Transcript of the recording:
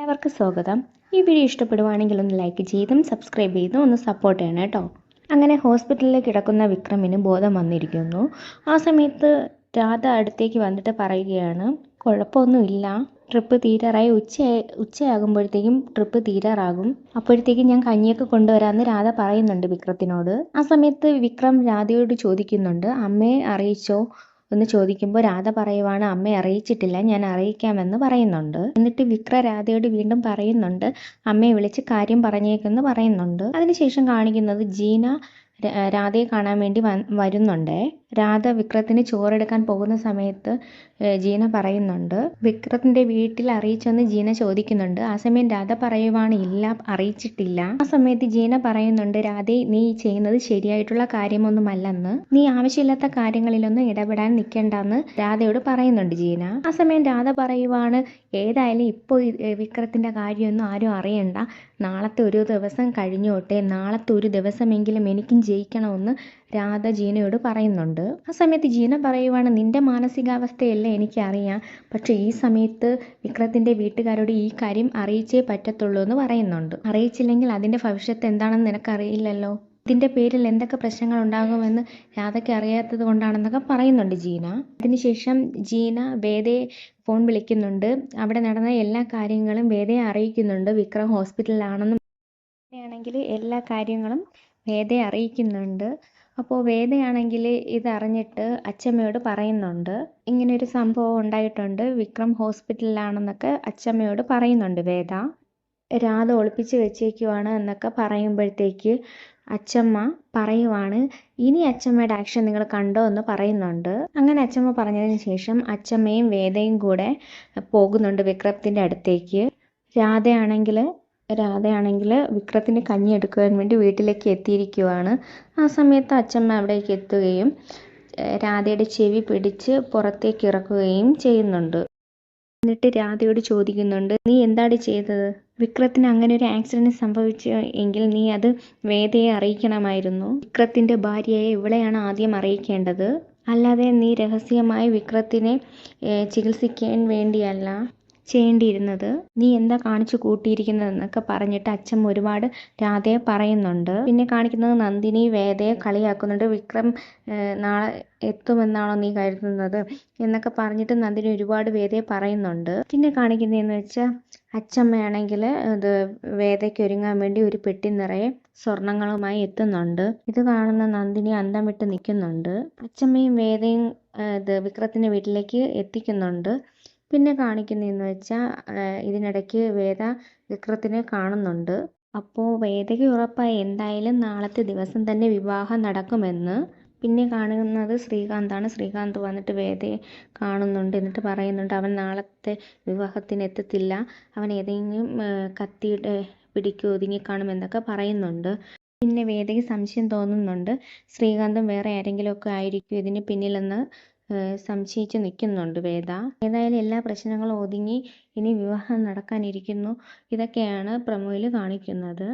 എല്ലാവർക്കും സ്വാഗതം. ഈ വീഡിയോ ഇഷ്ടപ്പെടുവാണെങ്കിൽ ഒന്ന് ലൈക്ക് ചെയ്തും സബ്സ്ക്രൈബ് ചെയ്തും ഒന്ന് സപ്പോർട്ട് ചെയ്യണം കേട്ടോ. അങ്ങനെ ഹോസ്പിറ്റലിൽ കിടക്കുന്ന വിക്രമിന് ബോധം വന്നിരിക്കുന്നു. ആ സമയത്ത് രാധ അടുത്തേക്ക് വന്നിട്ട് പറയുകയാണ് കുഴപ്പമൊന്നുമില്ല. ട്രിപ്പ് തീരാറായി. ഉച്ച ഉച്ചയാകുമ്പോഴത്തേക്കും ട്രിപ്പ് തീരാറാകും. അപ്പോഴത്തേക്കും ഞാൻ കഞ്ഞിയൊക്കെ കൊണ്ടുവരാമെന്ന് രാധ പറയുന്നുണ്ട് വിക്രത്തിനോട്. ആ സമയത്ത് വിക്രം രാധയോട് ചോദിക്കുന്നുണ്ട് അമ്മയെ അറിയിച്ചോ? എന്ന് ചോദിക്കുമ്പോൾ രാധ പറയുവാണ് അമ്മയെ അറിയിച്ചിട്ടില്ല ഞാൻ അറിയിക്കാമെന്ന് പറയുന്നുണ്ട്. എന്നിട്ട് വിക്ര രാധയോട് വീണ്ടും പറയുന്നുണ്ട് അമ്മയെ വിളിച്ച് കാര്യം പറഞ്ഞേക്കെന്ന് പറയുന്നുണ്ട്. അതിനുശേഷം കാണിക്കുന്നത് ജീന രാധയെ കാണാൻ വേണ്ടി വരുന്നുണ്ട്. രാധ വിക്രത്തിന് ചോറെടുക്കാൻ പോകുന്ന സമയത്ത് ജീന പറയുന്നുണ്ട്. വിക്രത്തിന്റെ വീട്ടിൽ അറിയിച്ചെന്ന് ജീന ചോദിക്കുന്നുണ്ട്. ആ സമയം രാധ പറയുവാണ് ഇല്ല അറിയിച്ചിട്ടില്ല. ആ സമയത്ത് ജീന പറയുന്നുണ്ട് രാധെ നീ ചെയ്യുന്നത് ശരിയായിട്ടുള്ള കാര്യമൊന്നുമല്ലെന്ന്. നീ ആവശ്യമില്ലാത്ത കാര്യങ്ങളിലൊന്നും ഇടപെടാൻ നിൽക്കണ്ടെന്ന് രാധയോട് പറയുന്നുണ്ട് ജീന. ആ സമയം രാധ പറയുവാണ് ഏതായാലും ഇപ്പോൾ വിക്രത്തിന്റെ കാര്യമൊന്നും ആരും അറിയണ്ട. നാളത്തെ ഒരു ദിവസം കഴിഞ്ഞോട്ടെ. നാളത്തെ ഒരു ദിവസമെങ്കിലും എനിക്കും ജയിക്കണമെന്ന് രാധ ജീനയോട് പറയുന്നുണ്ട്. ആ സമയത്ത് ജീന പറയുവാണ് നിന്റെ മാനസികാവസ്ഥയല്ല എനിക്കറിയാം. പക്ഷേ ഈ സമയത്ത് വിക്രത്തിന്റെ വീട്ടുകാരോട് ഈ കാര്യം അറിയിച്ചേ പറ്റത്തുള്ളൂ എന്ന് പറയുന്നുണ്ട്. അറിയിച്ചില്ലെങ്കിൽ അതിന്റെ ഭവിഷ്യത്ത് എന്താണെന്ന് നിനക്കറിയില്ലല്ലോ? ഇതിന്റെ പേരിൽ എന്തൊക്കെ പ്രശ്നങ്ങൾ ഉണ്ടാകുമെന്ന് രാധയ്ക്ക് അറിയാത്തത് കൊണ്ടാണെന്നൊക്കെ പറയുന്നുണ്ട് ജീന. അതിനുശേഷം ജീന വേദയെ ഫോൺ വിളിക്കുന്നുണ്ട്. അവിടെ നടന്ന എല്ലാ കാര്യങ്ങളും വേദയെ അറിയിക്കുന്നുണ്ട്. വിക്രം ഹോസ്പിറ്റലിലാണെന്നും ആണെങ്കിൽ എല്ലാ കാര്യങ്ങളും വേദയെ അറിയിക്കുന്നുണ്ട്. അപ്പോൾ വേദയാണെങ്കിൽ ഇതറിഞ്ഞിട്ട് അച്ചമ്മയോട് പറയുന്നുണ്ട്. ഇങ്ങനൊരു സംഭവം ഉണ്ടായിട്ടുണ്ട്. വിക്രം ഹോസ്പിറ്റലിലാണെന്നൊക്കെ അച്ചമ്മയോട് പറയുന്നുണ്ട് വേദ. രാധ ഒളിപ്പിച്ച് വെച്ചേക്കുവാണ് എന്നൊക്കെ പറയുമ്പോഴത്തേക്ക് അച്ചമ്മ പറയുവാണ് ഇനി അച്ചമ്മയുടെ ആക്ഷൻ നിങ്ങൾ കണ്ടോ എന്ന് പറയുന്നുണ്ട്. അങ്ങനെ അച്ചമ്മ പറഞ്ഞതിന് ശേഷം അച്ചമ്മയും വേദയും കൂടെ പോകുന്നുണ്ട് വിക്രത്തിന്റെ അടുത്തേക്ക്. രാധയാണെങ്കിൽ രാധയാണെങ്കിൽ വിക്രത്തിന് കഞ്ഞി എടുക്കുവാൻ വേണ്ടി വീട്ടിലേക്ക് എത്തിയിരിക്കുവാണ്. ആ സമയത്ത് അച്ഛമ്മ അവിടേക്ക് എത്തുകയും രാധയുടെ ചെവി പിടിച്ച് പുറത്തേക്ക് ഇറക്കുകയും ചെയ്യുന്നുണ്ട്. എന്നിട്ട് രാധയോട് ചോദിക്കുന്നുണ്ട് നീ എന്താണ് ചെയ്തത്? വിക്രത്തിന് അങ്ങനെ ഒരു ആക്സിഡന്റ് സംഭവിച്ചു എങ്കിൽ നീ അത് വേദയെ അറിയിക്കണമായിരുന്നു. വിക്രത്തിന്റെ ഭാര്യയെ ഇവിടെയാണ് ആദ്യം അറിയിക്കേണ്ടത്. അല്ലാതെ നീ രഹസ്യമായി വിക്രത്തിനെ ചികിത്സിക്കാൻ വേണ്ടിയല്ല. ചെയ്യേണ്ടിയിരുന്നത്? നീ എന്താ കാണിച്ചു കൂട്ടിയിരിക്കുന്നതെന്നൊക്കെ പറഞ്ഞിട്ട് അച്ഛൻ ഒരുപാട് രാധയെ പറയുന്നുണ്ട്. പിന്നെ കാണിക്കുന്നത് നന്ദിനി വേദയെ കളിയാക്കുന്നുണ്ട്. വിക്രം നാളെ എത്തുമെന്നാണോ നീ കരുതുന്നത്? എന്നൊക്കെ പറഞ്ഞിട്ട് നന്ദിനി ഒരുപാട് വേദയെ പറയുന്നുണ്ട്. പിന്നെ കാണിക്കുന്നതെന്ന് വെച്ചാൽ അച്ഛമ്മയാണെങ്കിൽ ഇത് വേദയ്ക്ക് ഒരുങ്ങാൻ വേണ്ടി ഒരു പെട്ടി നിറയെ സ്വർണങ്ങളുമായി എത്തുന്നുണ്ട്. ഇത് കാണുന്ന നന്ദിനി അന്തം വിട്ട് നിൽക്കുന്നുണ്ട്. അച്ഛമ്മയും വേദയും ഇത് വിക്രത്തിന്റെ വീട്ടിലേക്ക് എത്തിക്കുന്നുണ്ട്. പിന്നെ കാണിക്കുന്നതെന്ന് വെച്ചാൽ ഇതിനിടയ്ക്ക് വേദ വിക്രത്തിനെ കാണുന്നുണ്ട്. അപ്പോൾ വേദയ്ക്ക് ഉറപ്പായി എന്തായാലും നാളത്തെ ദിവസം തന്നെ വിവാഹം നടക്കുമെന്ന്. പിന്നെ കാണുന്നത് ശ്രീകാന്താണ്. ശ്രീകാന്ത് വന്നിട്ട് വേദയെ കാണുന്നുണ്ട് എന്നിട്ട് പറയുന്നുണ്ട് അവൻ നാളത്തെ വിവാഹത്തിന് എത്തത്തില്ല. അവൻ ഏതെങ്കിലും കത്തിയുടെ പിടിക്ക് ഒതുങ്ങി കാണുമെന്നൊക്കെ പറയുന്നുണ്ട്. പിന്നെ വേദയ്ക്ക് സംശയം തോന്നുന്നുണ്ട് ശ്രീകാന്തും വേറെ ആരെങ്കിലുമൊക്കെ ആയിരിക്കും ഇതിന് പിന്നിലെന്ന് സംശയിച്ച് നിൽക്കുന്നുണ്ട് വേദ. ഏതായാലും എല്ലാ പ്രശ്നങ്ങളും ഒതുങ്ങി ഇനി വിവാഹം നടക്കാനിരിക്കുന്നു. ഇതൊക്കെയാണ് പ്രൊമോയിൽ കാണിക്കുന്നത്.